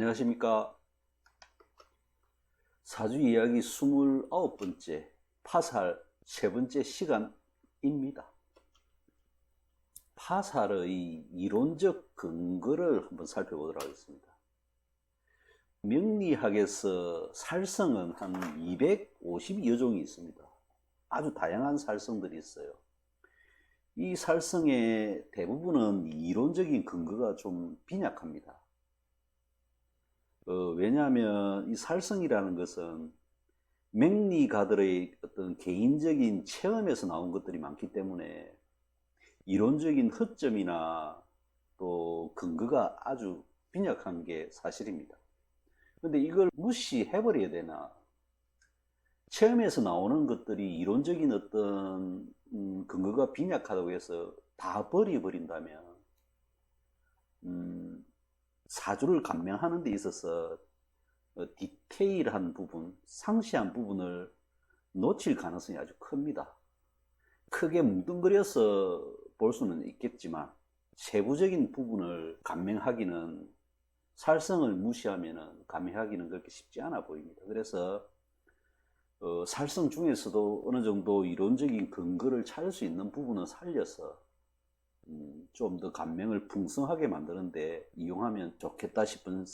안녕하십니까. 사주 이야기 29번째 파살 세 번째 시간입니다. 파살의 이론적 근거를 한번 살펴보도록 하겠습니다. 명리학에서 살성은 한 250여 종이 있습니다. 아주 다양한 살성들이 있어요. 이 살성의 대부분은 이론적인 근거가 좀 빈약합니다. 어, 왜냐하면 이 살성이라는 것은 맹리가들의 어떤 개인적인 체험에서 나온 것들이 많기 때문에 이론적인 허점이나 또 근거가 아주 빈약한 게 사실입니다. 근데 이걸 무시해버려야 되나? 체험에서 나오는 것들이 이론적인 어떤 음, 근거가 빈약하다고 해서 다 버려버린다면 음, 사주를 감명하는 데 있어서 어, 디테일한 부분, 상시한 부분을 놓칠 가능성이 아주 큽니다. 크게 뭉뚱그려서 볼 수는 있겠지만 세부적인 부분을 감명하기는 살성을 무시하면 감명하기는 그렇게 쉽지 않아 보입니다. 그래서 어, 살성 중에서도 어느 정도 이론적인 근거를 찾을 수 있는 부분은 살려서 음, 좀 더 감명을 풍성하게 만드는데 이용하면 좋겠다 싶은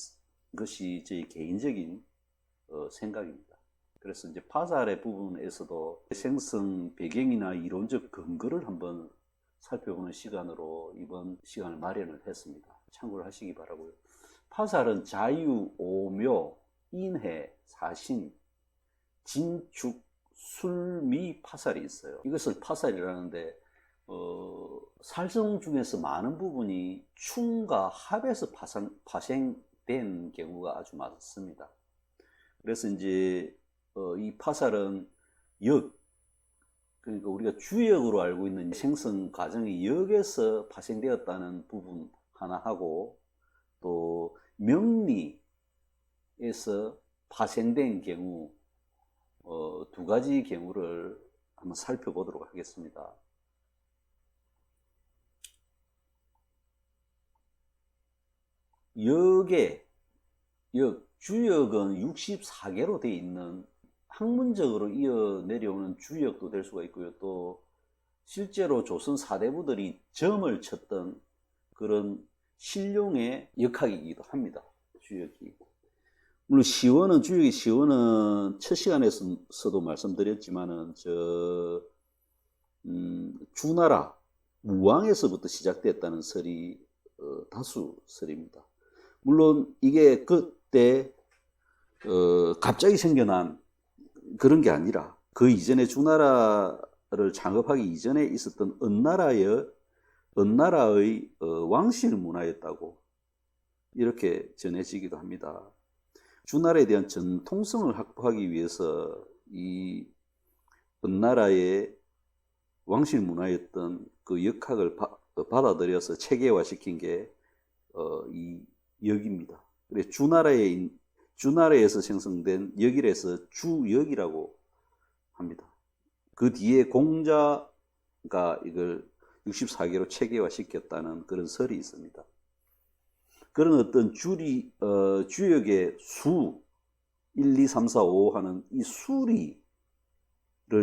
것이 제 개인적인 어, 생각입니다. 그래서 이제 파살의 부분에서도 생성 배경이나 이론적 근거를 한번 살펴보는 시간으로 이번 시간을 마련을 했습니다. 참고를 하시기 바라고요. 파살은 자유, 오묘, 인해, 사신, 진축, 술미 파살이 있어요. 이것을 파살이라는데 어, 살성 중에서 많은 부분이 충과 합에서 파생, 파생 된 경우가 아주 많습니다. 그래서 이제 어, 이 파살은 역, 그러니까 우리가 주역으로 알고 있는 생성 과정이 역에서 파생되었다는 부분 하나 하고 또 명리에서 파생된 경우 어, 두 가지 경우를 한번 살펴보도록 하겠습니다. 역의 역 주역은 64개로 되어 있는 학문적으로 이어 내려오는 주역도 될 수가 있고요. 또 실제로 조선 사대부들이 점을 쳤던 그런 신룡의 역학이기도 합니다. 주역이. 물론 시원은 주역의 시원은 첫 시간에서도 말씀드렸지만은 저 음, 주나라 무왕에서부터 시작됐다는 설이 어, 다수 설입니다. 물론 이게 그때 어, 갑자기 생겨난 그런 게 아니라 그 이전에 주나라를 창업하기 이전에 있었던 은나라의 은나라의 어, 왕실 문화였다고 이렇게 전해지기도 합니다. 주나라에 대한 전통성을 확보하기 위해서 이 은나라의 왕실 문화였던 그 역학을 바, 받아들여서 체계화시킨 게이 어, 역입니다. 그래 주나라에 주나라에서 생성된 역이라서 주역이라고 합니다. 그 뒤에 공자가 이걸 64개로 체계화 시켰다는 그런 설이 있습니다. 그런 어떤 주리, 어, 주역의 수, 1, 2, 3, 4, 5 하는 이 수리를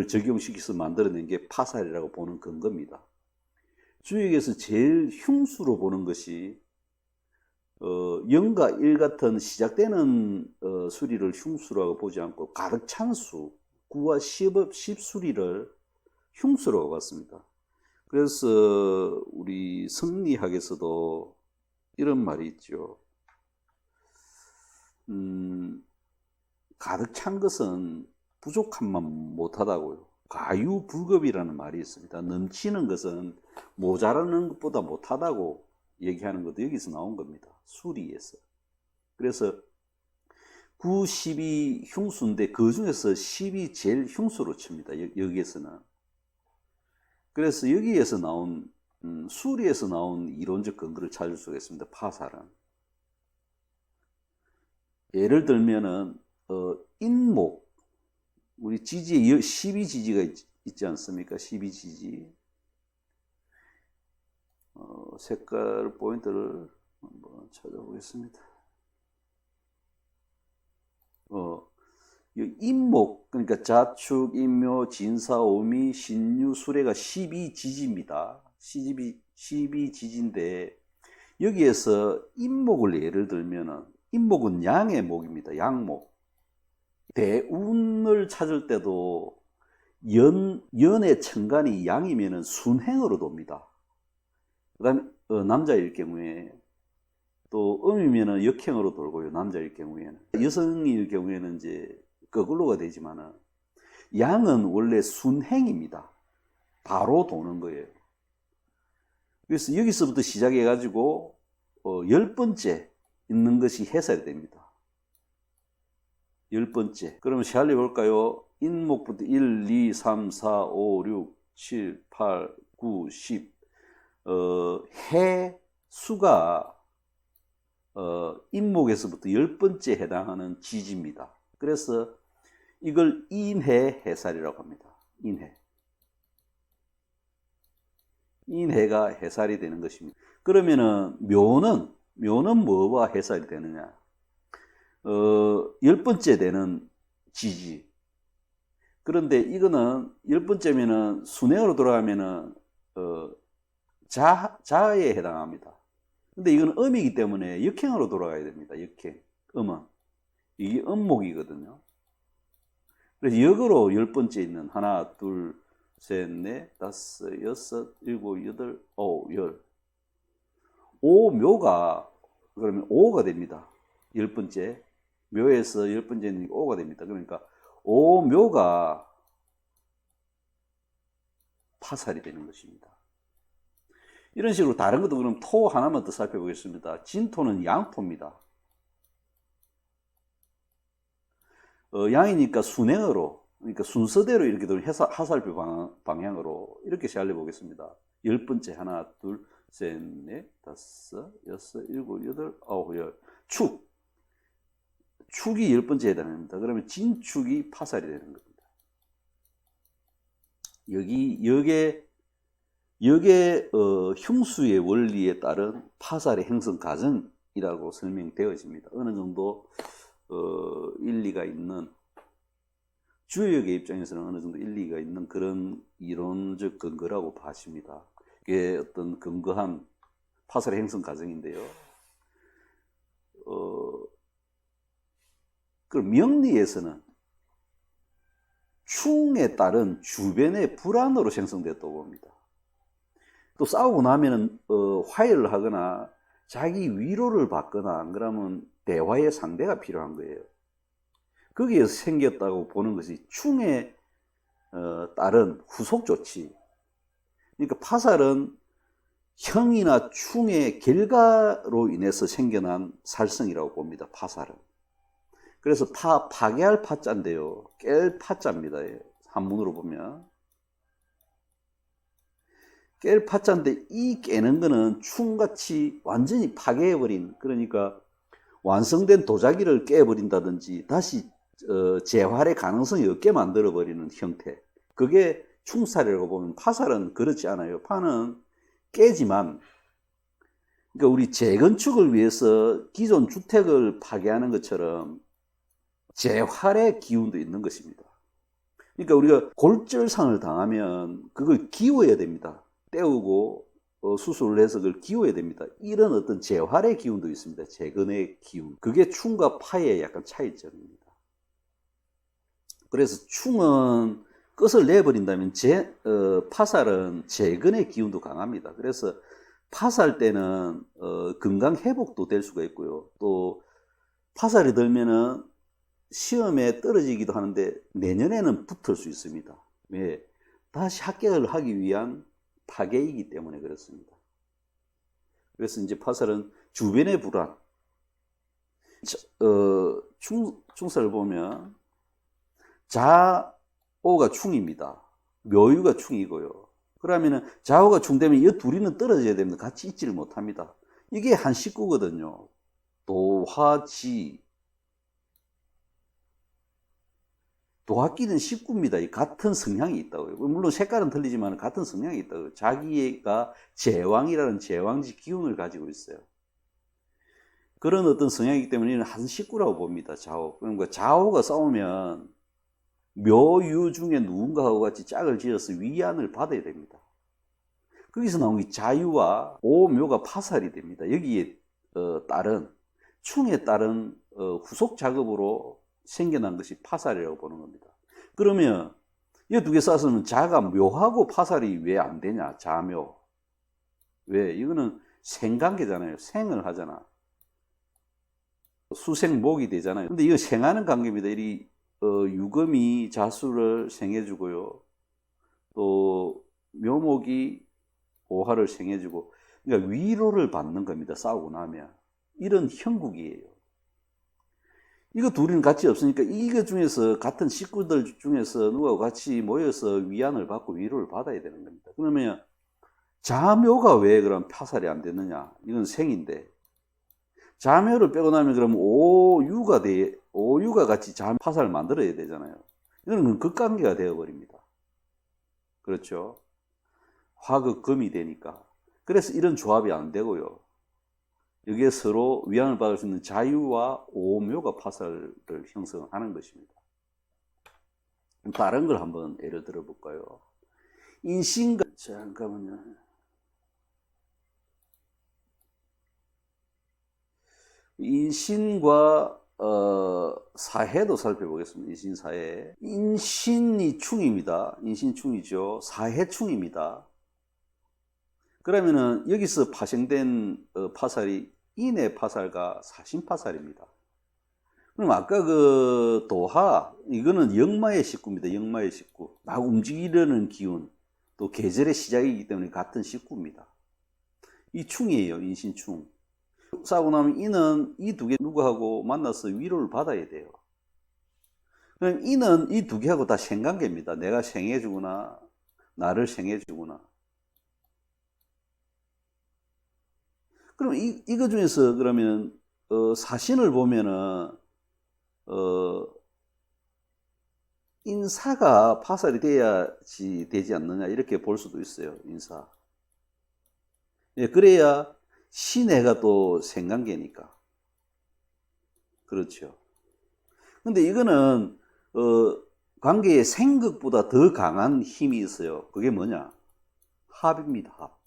적용시켜서 만들어낸 게 파살이라고 보는 근거입니다. 주역에서 제일 흉수로 보는 것이 어, 0과 1 같은 시작되는 어, 수리를 흉수라고 보지 않고 가득 찬 수, 9와 10, 10 수리를 흉수라고 봤습니다. 그래서 우리 성리학에서도 이런 말이 있죠. 음, 가득 찬 것은 부족함만 못하다고요. 가유불급이라는 말이 있습니다. 넘치는 것은 모자라는 것보다 못하다고 얘기하는 것도 여기서 나온 겁니다. 수리에서. 그래서 9, 10이 흉수인데 그 중에서 10이 제일 흉수로 칩니다. 여기에서는. 그래서 여기에서 나온 음, 수리에서 나온 이론적 근거를 찾을 수가 있습니다. 파살은. 예를 들면은 어, 인목 우리 지지에 12지지가 있, 있지 않습니까? 12지지. 어, 색깔 포인트를 한번 찾아보겠습니다. 이 임목, 그러니까 자축, 임묘, 진사, 오미, 신유, 수레가 12지지입니다. 12, 12지지인데, 여기에서 임목을 예를 들면은, 임목은 양의 목입니다. 양목. 대운을 찾을 때도 연, 연의 천간이 양이면은 순행으로 돕니다. 그 다음에, 어, 남자일 경우에, 또 음이면은 역행으로 돌고요. 남자일 경우에는. 여성일 경우에는 이제 거꾸로가 되지만은 양은 원래 순행입니다. 바로 도는 거예요. 그래서 여기서부터 시작해 가지고 어, 열 번째 있는 것이 해설이 됩니다. 열 번째. 그러면 시할리 볼까요? 인목부터 1, 2, 3, 4, 5, 6, 7, 8, 9, 10. 어, 해 수가 어, 인목에서부터 열 번째 해당하는 지지입니다. 그래서 이걸 인해 해살이라고 합니다. 인해. 인해가 해살이 되는 것입니다. 그러면은 묘는 묘는 뭐와 해살이 되느냐? 어, 열 번째 되는 지지. 그런데 이거는 열 번째면은 순행으로 돌아가면은 어, 자 자에 해당합니다. 근데 이건 음이기 때문에 역행으로 돌아가야 됩니다. 역행. 음은. 이게 음목이거든요. 그래서 역으로 열 번째 있는 하나, 둘, 셋, 넷, 다섯, 여섯, 일곱, 여덟, 아홉, 열. 오 묘가 그러면 오가 됩니다. 열 번째. 묘에서 열 번째는 오가 됩니다. 그러니까 오 묘가 파살이 되는 것입니다. 이런 식으로 다른 것도 그럼 토 하나만 더 살펴보겠습니다. 진토는 양토입니다. 어, 양이니까 순행으로, 그러니까 순서대로 이렇게 해서 하살표 방, 방향 으로 이렇게 시알려 보겠습니다. 열 번째 하나, 둘, 셋, 넷, 다섯, 여섯, 일곱, 여덟, 아홉, 열. 축. 축이 열 번째 해당합니다. 그러면 진축이 파살이 되는 겁니다. 여기, 여기에 여기에 어, 흉수의 원리에 따른 파살의 행성 과정이라고 설명되어집니다. 어느 정도 어, 일리가 있는 주역의 입장에서는 어느 정도 일리가 있는 그런 이론적 근거라고 봐집니다. 이게 어떤 근거한 파살의 행성 과정인데요. 어, 그 명리에서는 충에 따른 주변의 불안으로 생성되었다고 봅니다. 또 싸우고 나면은 어, 화해를 하거나 자기 위로를 받거나 안 그러면 대화의 상대가 필요한 거예요. 거기에서 생겼다고 보는 것이 충에 어, 따른 후속 조치. 그러니까 파살은 형이나 충의 결과로 인해서 생겨난 살성이라고 봅니다. 파살은. 그래서 파 파괴할 파자인데요. 깰 파자입니다. 한문으로 보면. 깰 파자인데 이 깨는 거는 충같이 완전히 파괴해버린 그러니까 완성된 도자기를 깨버린다든지 다시 어, 재활의 가능성이 없게 만들어버리는 형태. 그게 충살이라고 보면 파살은 그렇지 않아요. 파는 깨지만 그러니까 우리 재건축을 위해서 기존 주택을 파괴하는 것처럼 재활의 기운도 있는 것입니다. 그러니까 우리가 골절상을 당하면 그걸 기워야 됩니다 떼우고 어, 수술을 해서 그걸 기워야 됩니다. 이런 어떤 재활의 기운도 있습니다. 재건의 기운. 그게 충과 파의 약간 차이점입니다. 그래서 충은 끝을 내버린다면 재, 어, 파살은 재건의 기운도 강합니다. 그래서 파살 때는 어, 건강 회복도 될 수가 있고요. 또 파살이 들면은 시험에 떨어지기도 하는데 내년에는 붙을 수 있습니다. 왜? 다시 합격을 하기 위한 파괴이기 때문에 그렇습니다. 그래서 이제 파살은 주변의 불안, 어, 충, 충사를 보면 자오가 충입니다. 묘유가 충이고요. 그러면은 자오가 충되면 이 둘이는 떨어져야 됩니다. 같이 있지를 못합니다. 이게 한 식구거든요. 도화지, 도학기는 식구입니다. 같은 성향이 있다고요. 물론 색깔은 틀리지만 같은 성향이 있다고요. 자기가 제왕이라는 제왕지 기운을 가지고 있어요. 그런 어떤 성향이기 때문에 한 식구라고 봅니다. 좌우. 그러니까 좌우가 싸우면 묘유 중에 누군가하고 같이 짝을 지어서 위안을 받아야 됩니다. 거기서 나온 게 자유와 오묘가 파살이 됩니다. 여기에 어, 따른 충에 따른 어, 후속 작업으로 생겨난 것이 파살이라고 보는 겁니다. 그러면 이 두개 싸서는 자가 묘하고 파살이 왜 안 되냐? 자묘. 왜? 이거는 생관계잖아요. 생을 하잖아. 수생목이 되잖아요. 근데 이거 생하는 관계입니다. 이 어, 유금이 자수를 생해주고요. 또 묘목이 오화를 생해주고 그러니까 위로를 받는 겁니다. 싸우고 나면 이런 형국이에요. 이거 둘이는 같이 없으니까 이거 중에서 같은 식구들 중에서 누가 같이 모여서 위안을 받고 위로를 받아야 되는 겁니다. 그러면 자묘가 왜 그럼 파살이 안 되느냐? 이건 생인데 자묘를 빼고 나면 그럼 오유가 돼 오유가 같이 자 파살을 만들어야 되잖아요. 이거는 극관계가 되어 버립니다. 그렇죠? 화극금이 되니까. 그래서 이런 조합이 안 되고요. 여기에 서로 위안을 받을 수 있는 자유와 오묘가 파살을 형성하는 것입니다. 다른 걸 한번 예를 들어 볼까요? 인신과, 잠깐만요. 인신과 어, 사해도 살펴보겠습니다. 인신 사해. 인신이 충입니다. 인신 충이죠. 사해 충입니다. 그러면은 여기서 파생된 어, 파살이 인의 파살과 사신 파살입니다. 그럼 아까 그 도하 이거는 역마의 식구입니다. 역마의 식구. 막 움직이려는 기운 또 계절의 시작이기 때문에 같은 식구입니다. 이 충이에요. 인신충. 싸우고 나면 이는 이 두 개 누구하고 만나서 위로를 받아야 돼요. 그럼 이는 이 두 개하고 다 생관계입니다. 내가 생해주거나 나를 생해주거나. 그럼 이, 이거 중에서 그러면 어, 사신을 보면은 어, 인사가 파살이 돼야지 되지 않느냐 이렇게 볼 수도 있어요. 인사. 예, 그래야 신해가 또 생관계니까. 그렇죠. 근데 이거는, 어, 관계의 생극보다 더 강한 힘이 있어요. 그게 뭐냐? 합입니다, 합.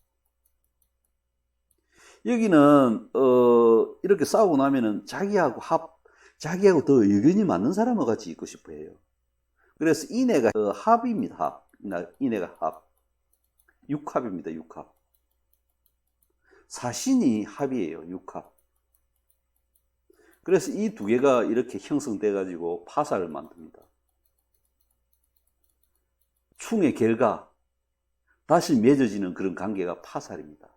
여기는, 어, 이렇게 싸우고 나면은 자기하고 합, 자기하고 더 의견이 맞는 사람과 같이 있고 싶어 해요. 그래서 이내가 어, 합입니다, 합. 이내가 합. 육합입니다, 육합. 사신이 합이에요, 육합. 그래서 이 두 개가 이렇게 형성돼 가지고 파살을 만듭니다. 충의 결과, 다시 맺어지는 그런 관계가 파살입니다.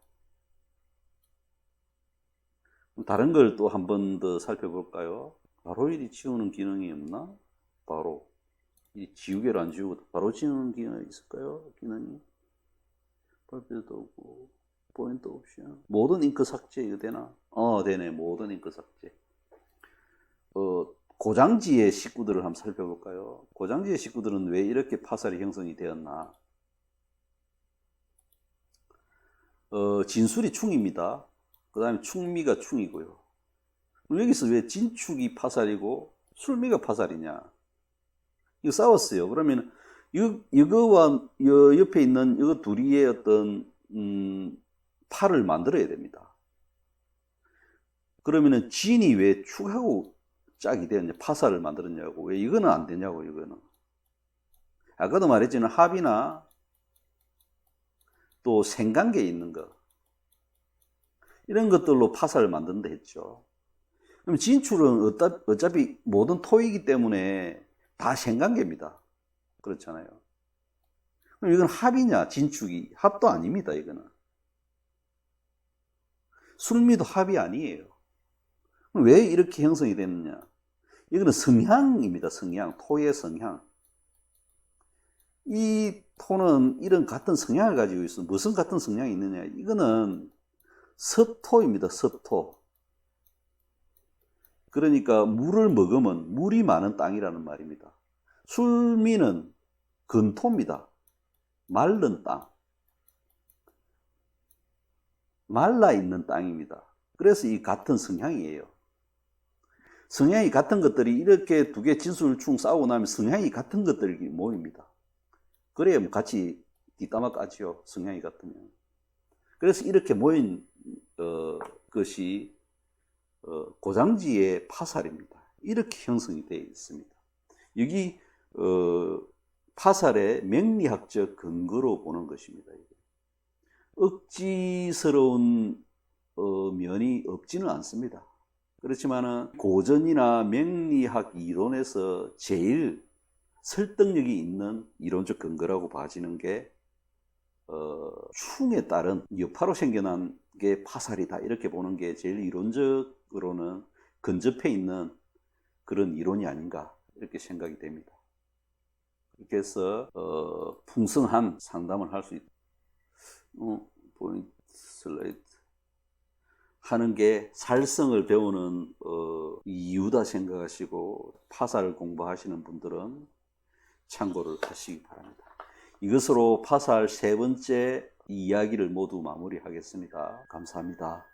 다른 걸 또 한 번 더 살펴볼까요? 바로 일이 지우는 기능이 없나? 바로. 이 지우개를 안 지우고 바로 지우는 기능이 있을까요? 기능이? 발표도 없고. 포인트 옵션. 모든 잉크 삭제 이거 되나? 어, 되네. 모든 잉크 삭제. 어, 고장지의 식구들을 한번 살펴볼까요? 고장지의 식구들은 왜 이렇게 파살이 형성이 되었나? 어, 진술이 충입니다. 그 다음에 충미가 충이고요. 여기서 왜 진축이 파살이고 술미가 파살이냐? 이거 싸웠어요. 그러면 이, 이거와 옆에 있는 이거 둘이의 어떤 음, 팔을 만들어야 됩니다. 그러면은 진이 왜 축하고 짝이 되었냐, 파사를 만들었냐고, 왜 이거는 안 되냐고, 이거는. 아까도 말했지만 합이나 또 생관계에 있는 거. 이런 것들로 파사를 만든다 했죠. 그럼 진출은 어차피 모든 토이기 때문에 다 생관계입니다. 그렇잖아요. 그럼 이건 합이냐, 진축이? 합도 아닙니다, 이거는. 술미도 합이 아니에요. 왜 이렇게 형성이 됐느냐? 이거는 성향입니다. 성향. 토의 성향. 이 토는 이런 같은 성향을 가지고 있어. 무슨 같은 성향이 있느냐? 이거는 서토입니다. 서토. 그러니까 물을 먹으면 물이 많은 땅이라는 말입니다. 술미는 근토입니다. 마른 땅. 말라 있는 땅입니다. 그래서 이 같은 성향이에요. 성향이 같은 것들이 이렇게 두 개 진술충 싸우고 나면 성향이 같은 것들이 모입니다. 그래야 뭐 같이 뒷담화 까지요. 성향이 같으면. 그래서 이렇게 모인 어, 것이 어, 고장지의 파살입니다. 이렇게 형성이 되어 있습니다. 여기 어, 파살의 명리학적 근거로 보는 것입니다. 억지스러운 어, 면이 없지는 않습니다. 그렇지만은 고전이나 명리학 이론에서 제일 설득력이 있는 이론적 근거라고 봐지는 게 어, 충에 따른 여파로 생겨난 게 파살이다 이렇게 보는 게 제일 이론적으로는 근접해 있는 그런 이론이 아닌가 이렇게 생각이 됩니다. 이렇게 해서 어, 풍성한 상담을 할 수 있. 어, 포인트 슬라이드 하는 게 살성을 배우는 어, 이유다 생각하시고 파살 공부하시는 분들은 참고를 하시기 바랍니다. 이것으로 파살 세 번째 이야기를 모두 마무리하겠습니다. 감사합니다.